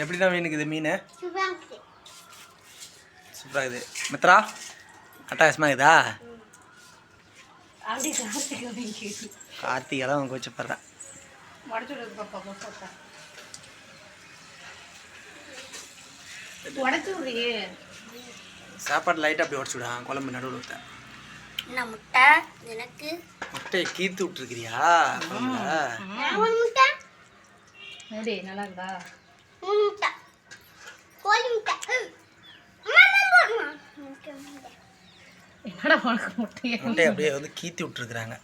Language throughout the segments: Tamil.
எப்படி தான் மீனுக்கு இது மீன்? சூப்பராக இருக்குது மித்ரா அட்டகாசமாக இருக்குதா கார்த்திகை உடச்சு விடுறியே. சாப்பாடு லைட்டாக அப்படி உடச்சு விடான் குழம்பு நடுவில் முட்டை? எனக்கு. முட்டையை கீத்து விட்டுருக்கிறியா? குழம்புல? ஒரு முட்டை? எப்படி நல்லா இருக்கா? முட்டை கோழி முட்டை. முட்டை, முட்டை. என்னடா உனக்கு முட்டையே? முட்டையை அப்படியே வந்து கீத்தி விட்டுருக்குறாங்க.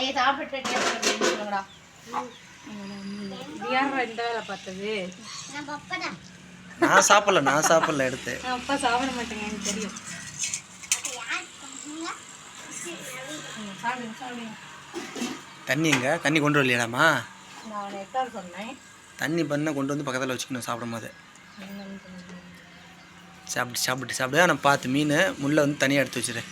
ஏய் சாப்பிட்டு டேஸ்ட் அப்படின்னு சொல்லுங்கடா. யாரா இந்த வேலை பார்த்தது? நான் பப்படா நான் சாப்பிடல நான் சாப்பிடல எடுத்து. நான் அப்பா சாப்பிட மாட்டேங்க எனக்கு தெரியும் தண்ணி எங்க? தண்ணி கொண்டு வரலையாடாமா? நான் எட்டாவது சொன்னேன். தண்ணி பண்ண கொண்டு வந்து பக்கத்தில் வச்சுக்கணும் சாப்பிடும் போது சாப்பிட்டு சாப்பிட்டு சாப்பிடு ஆனால் பார்த்து மீன் முள்ளை வந்து தனியாக எடுத்து வச்சிரு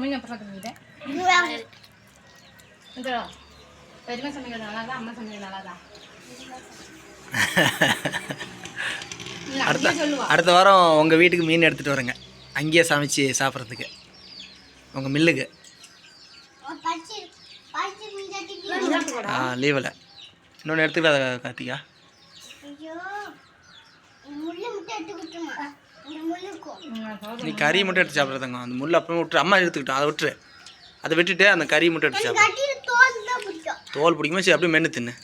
மீன் அப்புறம் தந்துட்டேன் இது வேற. இதோ பெரியம்மா சமைக்கிறது நல்லா தான் அம்மா சமைக்கிறது நல்லா தான் அடுத்த அடுத்த வாரம் உங்கள் வீட்டுக்கு மீன் எடுத்துகிட்டு வரேங்க. அங்கேயே சமைச்சு சாப்பிட்றதுக்கு. உங்கள் மில்லுக்கு. ஆ லீவில் இன்னொன்று எடுத்துக்கல கார்த்திகா. நீ கறி மட்டும் எடுத்து சாப்பிட்றதுங்க. அந்த முள் அப்புறம் விட்டுரு. அம்மா எடுத்துக்கிட்டோம் அதை விட்டுரு. அதை விட்டுட்டு அந்த கறி மட்டும் எடுத்து சாப்பிடு. தோல் பிடிக்குமா. சரி அப்படியே மென்று தின்னு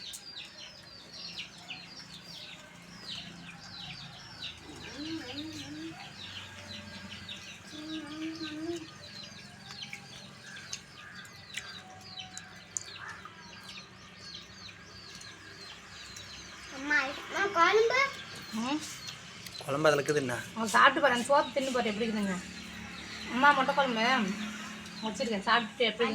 அம்மா நான் குழம்பு? ம் குழம்பு அதில் இருக்குது என்ன? அவன் சாப்பிட்டு பாருங்க. சோப்பு தின்னு பாரு எப்படி இருக்குதுங்க. அம்மா முட்டை குழம்பு வச்சிருக்கேன். சாப்பிட்டு எப்படி